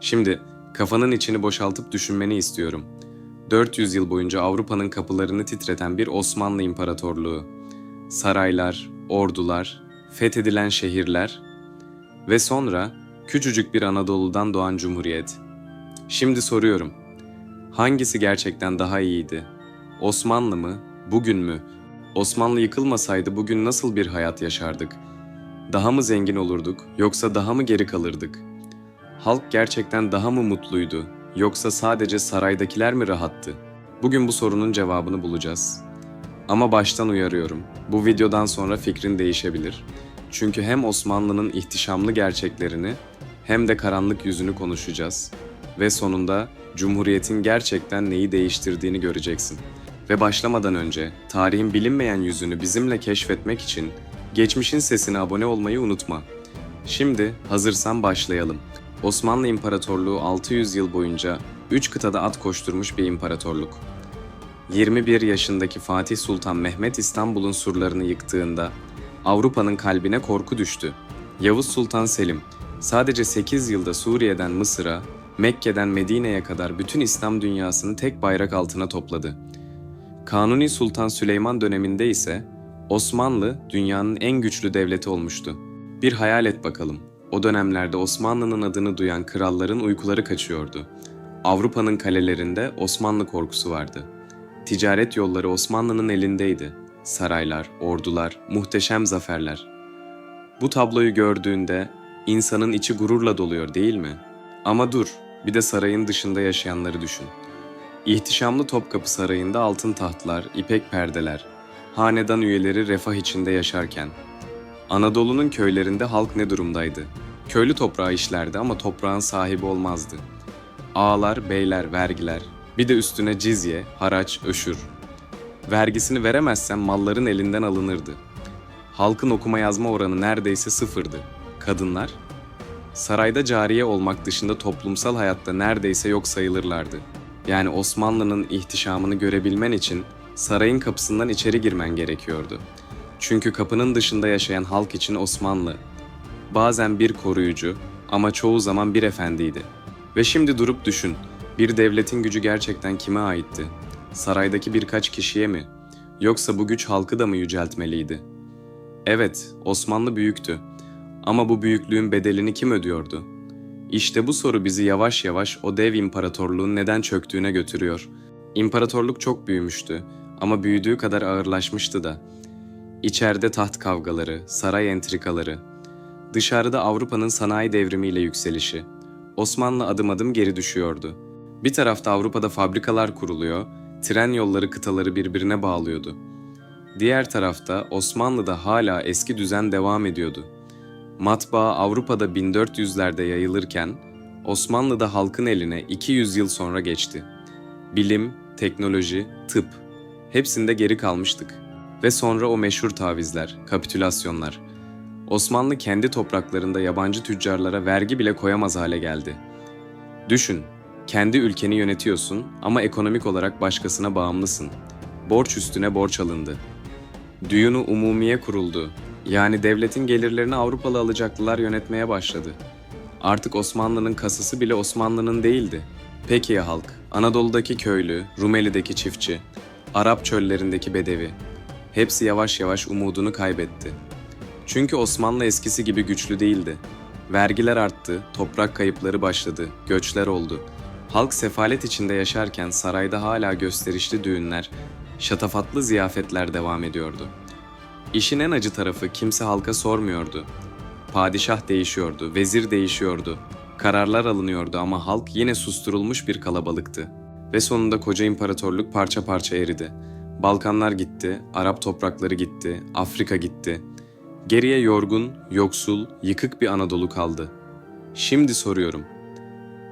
Şimdi kafanın içini boşaltıp düşünmeni istiyorum. 400 yıl boyunca Avrupa'nın kapılarını titreten bir Osmanlı İmparatorluğu. Saraylar, ordular, fethedilen şehirler ve sonra küçücük bir Anadolu'dan doğan Cumhuriyet. Şimdi soruyorum. Hangisi gerçekten daha iyiydi? Osmanlı mı? Bugün mü? Osmanlı yıkılmasaydı bugün nasıl bir hayat yaşardık? Daha mı zengin olurduk yoksa daha mı geri kalırdık? Halk gerçekten daha mı mutluydu yoksa sadece saraydakiler mi rahattı? Bugün bu sorunun cevabını bulacağız. Ama baştan uyarıyorum. Bu videodan sonra fikrin değişebilir. Çünkü hem Osmanlı'nın ihtişamlı gerçeklerini hem de karanlık yüzünü konuşacağız. Ve sonunda Cumhuriyet'in gerçekten neyi değiştirdiğini göreceksin. Ve başlamadan önce tarihin bilinmeyen yüzünü bizimle keşfetmek için geçmişin sesine abone olmayı unutma. Şimdi hazırsan başlayalım. Osmanlı İmparatorluğu 600 yıl boyunca 3 kıtada at koşturmuş bir imparatorluk. 21 yaşındaki Fatih Sultan Mehmet İstanbul'un surlarını yıktığında Avrupa'nın kalbine korku düştü. Yavuz Sultan Selim sadece 8 yılda Suriye'den Mısır'a, Mekke'den Medine'ye kadar bütün İslam dünyasını tek bayrak altına topladı. Kanuni Sultan Süleyman döneminde ise Osmanlı dünyanın en güçlü devleti olmuştu. Bir hayal et bakalım. O dönemlerde Osmanlı'nın adını duyan kralların uykuları kaçıyordu. Avrupa'nın kalelerinde Osmanlı korkusu vardı. Ticaret yolları Osmanlı'nın elindeydi. Saraylar, ordular, muhteşem zaferler. Bu tabloyu gördüğünde insanın içi gururla doluyor değil mi? Ama dur, bir de sarayın dışında yaşayanları düşün. İhtişamlı Topkapı Sarayı'nda altın tahtlar, ipek perdeler, hanedan üyeleri refah içinde yaşarken, Anadolu'nun köylerinde halk ne durumdaydı? Köylü toprağı işlerdi ama toprağın sahibi olmazdı. Ağalar, beyler, vergiler, bir de üstüne cizye, haraç, öşür. Vergisini veremezsen malların elinden alınırdı. Halkın okuma yazma oranı neredeyse sıfırdı. Kadınlar, sarayda cariye olmak dışında toplumsal hayatta neredeyse yok sayılırlardı. Yani Osmanlı'nın ihtişamını görebilmen için sarayın kapısından içeri girmen gerekiyordu. Çünkü kapının dışında yaşayan halk için Osmanlı bazen bir koruyucu ama çoğu zaman bir efendiydi. Ve şimdi durup düşün, bir devletin gücü gerçekten kime aitti? Saraydaki birkaç kişiye mi? Yoksa bu güç halkı da mı yüceltmeliydi? Evet, Osmanlı büyüktü. Ama bu büyüklüğün bedelini kim ödüyordu? İşte bu soru bizi yavaş yavaş o dev imparatorluğun neden çöktüğüne götürüyor. İmparatorluk çok büyümüştü ama büyüdüğü kadar ağırlaşmıştı da. İçeride taht kavgaları, saray entrikaları, dışarıda Avrupa'nın sanayi devrimiyle yükselişi. Osmanlı adım adım geri düşüyordu. Bir tarafta Avrupa'da fabrikalar kuruluyor, tren yolları kıtaları birbirine bağlıyordu. Diğer tarafta Osmanlı'da hala eski düzen devam ediyordu. Matbaa Avrupa'da 1400'lerde yayılırken Osmanlı'da halkın eline 200 yıl sonra geçti. Bilim, teknoloji, tıp hepsinde geri kalmıştık. Ve sonra o meşhur tavizler, kapitülasyonlar. Osmanlı kendi topraklarında yabancı tüccarlara vergi bile koyamaz hale geldi. Düşün, kendi ülkeni yönetiyorsun ama ekonomik olarak başkasına bağımlısın. Borç üstüne borç alındı. Düyunu umumiye kuruldu. Yani devletin gelirlerini Avrupalı alacaklılar yönetmeye başladı. Artık Osmanlı'nın kasası bile Osmanlı'nın değildi. Peki ya halk? Anadolu'daki köylü, Rumeli'deki çiftçi, Arap çöllerindeki bedevi. Hepsi yavaş yavaş umudunu kaybetti. Çünkü Osmanlı eskisi gibi güçlü değildi. Vergiler arttı, toprak kayıpları başladı, göçler oldu. Halk sefalet içinde yaşarken sarayda hala gösterişli düğünler, şatafatlı ziyafetler devam ediyordu. İşin en acı tarafı kimse halka sormuyordu. Padişah değişiyordu, vezir değişiyordu. Kararlar alınıyordu ama halk yine susturulmuş bir kalabalıktı. Ve sonunda koca imparatorluk parça parça eridi. Balkanlar gitti, Arap toprakları gitti, Afrika gitti. Geriye yorgun, yoksul, yıkık bir Anadolu kaldı. Şimdi soruyorum.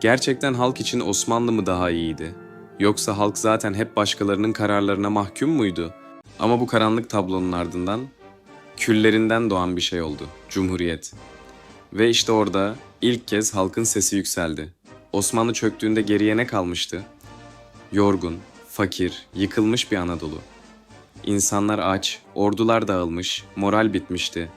Gerçekten halk için Osmanlı mı daha iyiydi? Yoksa halk zaten hep başkalarının kararlarına mahkum muydu? Ama bu karanlık tablonun ardından küllerinden doğan bir şey oldu. Cumhuriyet. Ve işte orada ilk kez halkın sesi yükseldi. Osmanlı çöktüğünde geriye ne kalmıştı? Yorgun, fakir, yıkılmış bir Anadolu. İnsanlar aç, ordular dağılmış, moral bitmişti.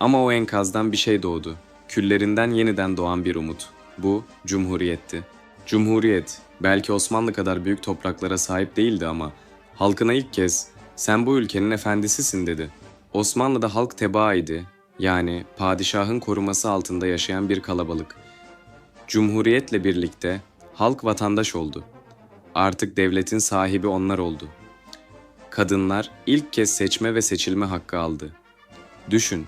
Ama o enkazdan bir şey doğdu. Küllerinden yeniden doğan bir umut. Bu cumhuriyetti. Cumhuriyet belki Osmanlı kadar büyük topraklara sahip değildi ama halkına ilk kez sen bu ülkenin efendisisin dedi. Osmanlı'da halk tebaaydı. Yani padişahın koruması altında yaşayan bir kalabalık. Cumhuriyetle birlikte halk vatandaş oldu. Artık devletin sahibi onlar oldu. Kadınlar ilk kez seçme ve seçilme hakkı aldı. Düşün,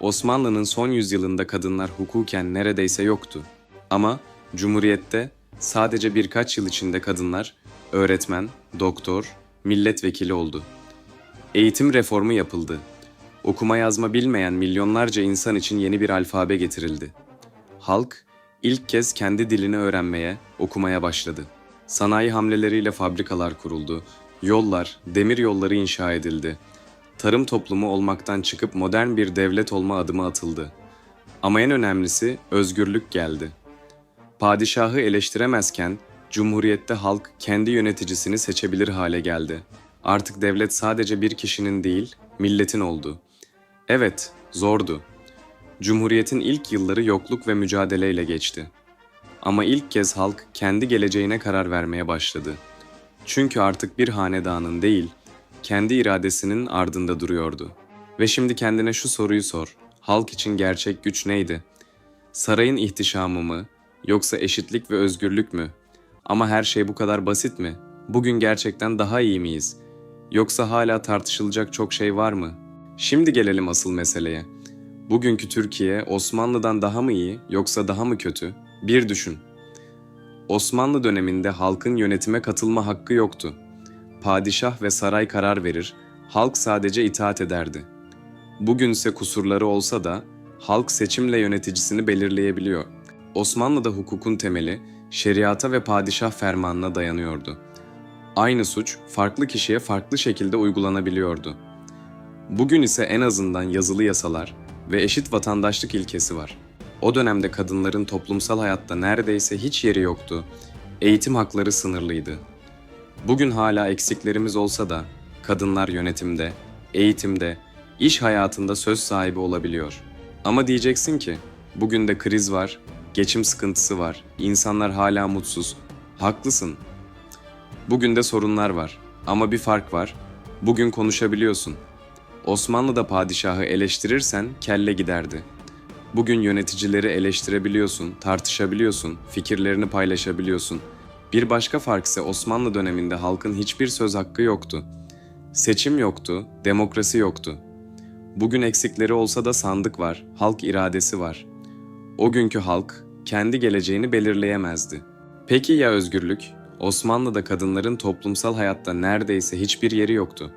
Osmanlı'nın son yüzyılında kadınlar hukuken neredeyse yoktu. Ama Cumhuriyet'te sadece birkaç yıl içinde kadınlar öğretmen, doktor, milletvekili oldu. Eğitim reformu yapıldı. Okuma yazma bilmeyen milyonlarca insan için yeni bir alfabe getirildi. Halk ilk kez kendi dilini öğrenmeye, okumaya başladı. Sanayi hamleleriyle fabrikalar kuruldu, yollar, demir yolları inşa edildi. Tarım toplumu olmaktan çıkıp modern bir devlet olma adımı atıldı. Ama en önemlisi özgürlük geldi. Padişahı eleştiremezken Cumhuriyette halk kendi yöneticisini seçebilir hale geldi. Artık devlet sadece bir kişinin değil, milletin oldu. Evet, zordu. Cumhuriyetin ilk yılları yokluk ve mücadeleyle geçti. Ama ilk kez halk kendi geleceğine karar vermeye başladı. Çünkü artık bir hanedanın değil, kendi iradesinin ardında duruyordu. Ve şimdi kendine şu soruyu sor. Halk için gerçek güç neydi? Sarayın ihtişamı mı, yoksa eşitlik ve özgürlük mü? Ama her şey bu kadar basit mi? Bugün gerçekten daha iyi miyiz? Yoksa hala tartışılacak çok şey var mı? Şimdi gelelim asıl meseleye. Bugünkü Türkiye Osmanlı'dan daha mı iyi yoksa daha mı kötü? Bir düşün. Osmanlı döneminde halkın yönetime katılma hakkı yoktu. Padişah ve saray karar verir, halk sadece itaat ederdi. Bugünse kusurları olsa da halk seçimle yöneticisini belirleyebiliyor. Osmanlı'da hukukun temeli şeriata ve padişah fermanına dayanıyordu. Aynı suç farklı kişiye farklı şekilde uygulanabiliyordu. Bugün ise en azından yazılı yasalar ve eşit vatandaşlık ilkesi var. O dönemde kadınların toplumsal hayatta neredeyse hiç yeri yoktu. Eğitim hakları sınırlıydı. Bugün hala eksiklerimiz olsa da kadınlar yönetimde, eğitimde, iş hayatında söz sahibi olabiliyor. Ama diyeceksin ki bugün de kriz var, geçim sıkıntısı var, insanlar hala mutsuz. Haklısın. Bugün de sorunlar var ama bir fark var. Bugün konuşabiliyorsun. Osmanlı'da padişahı eleştirirsen kelle giderdi. Bugün yöneticileri eleştirebiliyorsun, tartışabiliyorsun, fikirlerini paylaşabiliyorsun. Bir başka fark ise Osmanlı döneminde halkın hiçbir söz hakkı yoktu. Seçim yoktu, demokrasi yoktu. Bugün eksikleri olsa da sandık var, halk iradesi var. O günkü halk kendi geleceğini belirleyemezdi. Peki ya özgürlük? Osmanlı'da kadınların toplumsal hayatta neredeyse hiçbir yeri yoktu.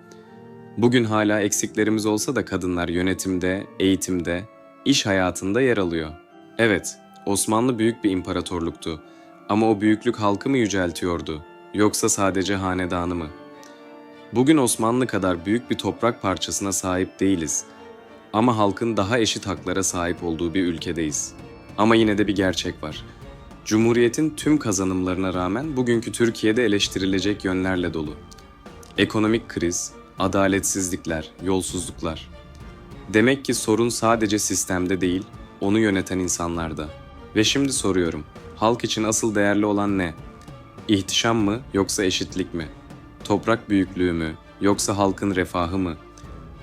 Bugün hala eksiklerimiz olsa da kadınlar yönetimde, eğitimde, iş hayatında yer alıyor. Evet, Osmanlı büyük bir imparatorluktu. Ama o büyüklük halkı mı yüceltiyordu? Yoksa sadece hanedanı mı? Bugün Osmanlı kadar büyük bir toprak parçasına sahip değiliz. Ama halkın daha eşit haklara sahip olduğu bir ülkedeyiz. Ama yine de bir gerçek var. Cumhuriyetin tüm kazanımlarına rağmen bugünkü Türkiye'de eleştirilecek yönlerle dolu. Ekonomik kriz, adaletsizlikler, yolsuzluklar. Demek ki sorun sadece sistemde değil, onu yöneten insanlarda. Ve şimdi soruyorum, halk için asıl değerli olan ne? İhtişam mı yoksa eşitlik mi? Toprak büyüklüğü mü yoksa halkın refahı mı?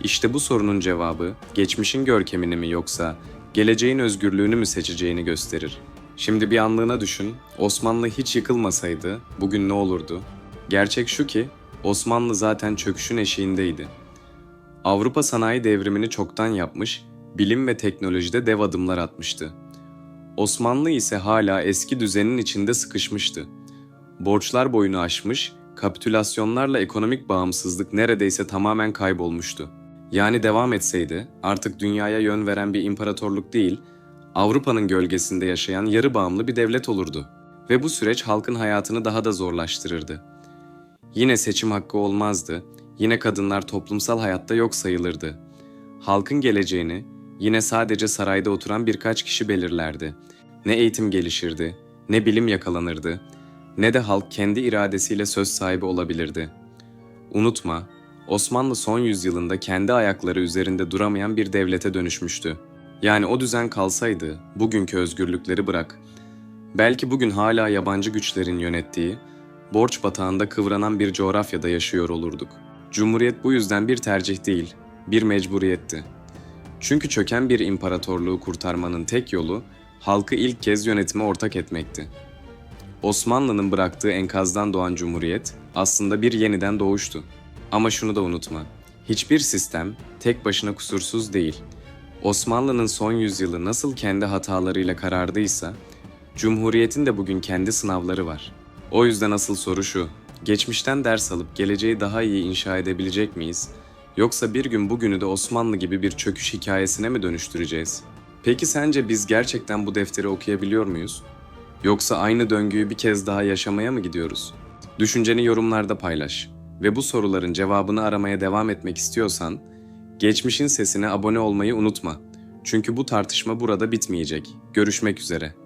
İşte bu sorunun cevabı geçmişin görkemini mi yoksa geleceğin özgürlüğünü mü seçeceğini gösterir. Şimdi bir anlığına düşün, Osmanlı hiç yıkılmasaydı bugün ne olurdu? Gerçek şu ki Osmanlı zaten çöküşün eşiğindeydi. Avrupa sanayi devrimini çoktan yapmış, bilim ve teknolojide dev adımlar atmıştı. Osmanlı ise hala eski düzenin içinde sıkışmıştı. Borçlar boyunu aşmış, kapitülasyonlarla ekonomik bağımsızlık neredeyse tamamen kaybolmuştu. Yani devam etseydi artık dünyaya yön veren bir imparatorluk değil, Avrupa'nın gölgesinde yaşayan yarı bağımlı bir devlet olurdu ve bu süreç halkın hayatını daha da zorlaştırırdı. Yine seçim hakkı olmazdı, yine kadınlar toplumsal hayatta yok sayılırdı. Halkın geleceğini yine sadece sarayda oturan birkaç kişi belirlerdi. Ne eğitim gelişirdi, ne bilim yakalanırdı, ne de halk kendi iradesiyle söz sahibi olabilirdi. Unutma, Osmanlı son yüzyılında kendi ayakları üzerinde duramayan bir devlete dönüşmüştü. Yani o düzen kalsaydı, bugünkü özgürlükleri bırak, belki bugün hala yabancı güçlerin yönettiği, borç batağında kıvranan bir coğrafyada yaşıyor olurduk. Cumhuriyet bu yüzden bir tercih değil, bir mecburiyetti. Çünkü çöken bir imparatorluğu kurtarmanın tek yolu halkı ilk kez yönetime ortak etmekti. Osmanlı'nın bıraktığı enkazdan doğan cumhuriyet aslında bir yeniden doğuştu. Ama şunu da unutma. Hiçbir sistem tek başına kusursuz değil. Osmanlı'nın son yüzyılı nasıl kendi hatalarıyla karardıysa, Cumhuriyetin de bugün kendi sınavları var. O yüzden asıl soru şu. Geçmişten ders alıp geleceği daha iyi inşa edebilecek miyiz? Yoksa bir gün bugünü de Osmanlı gibi bir çöküş hikayesine mi dönüştüreceğiz? Peki sence biz gerçekten bu defteri okuyabiliyor muyuz? Yoksa aynı döngüyü bir kez daha yaşamaya mı gidiyoruz? Düşünceni yorumlarda paylaş. Ve bu soruların cevabını aramaya devam etmek istiyorsan, Geçmişin Sesine abone olmayı unutma. Çünkü bu tartışma burada bitmeyecek. Görüşmek üzere.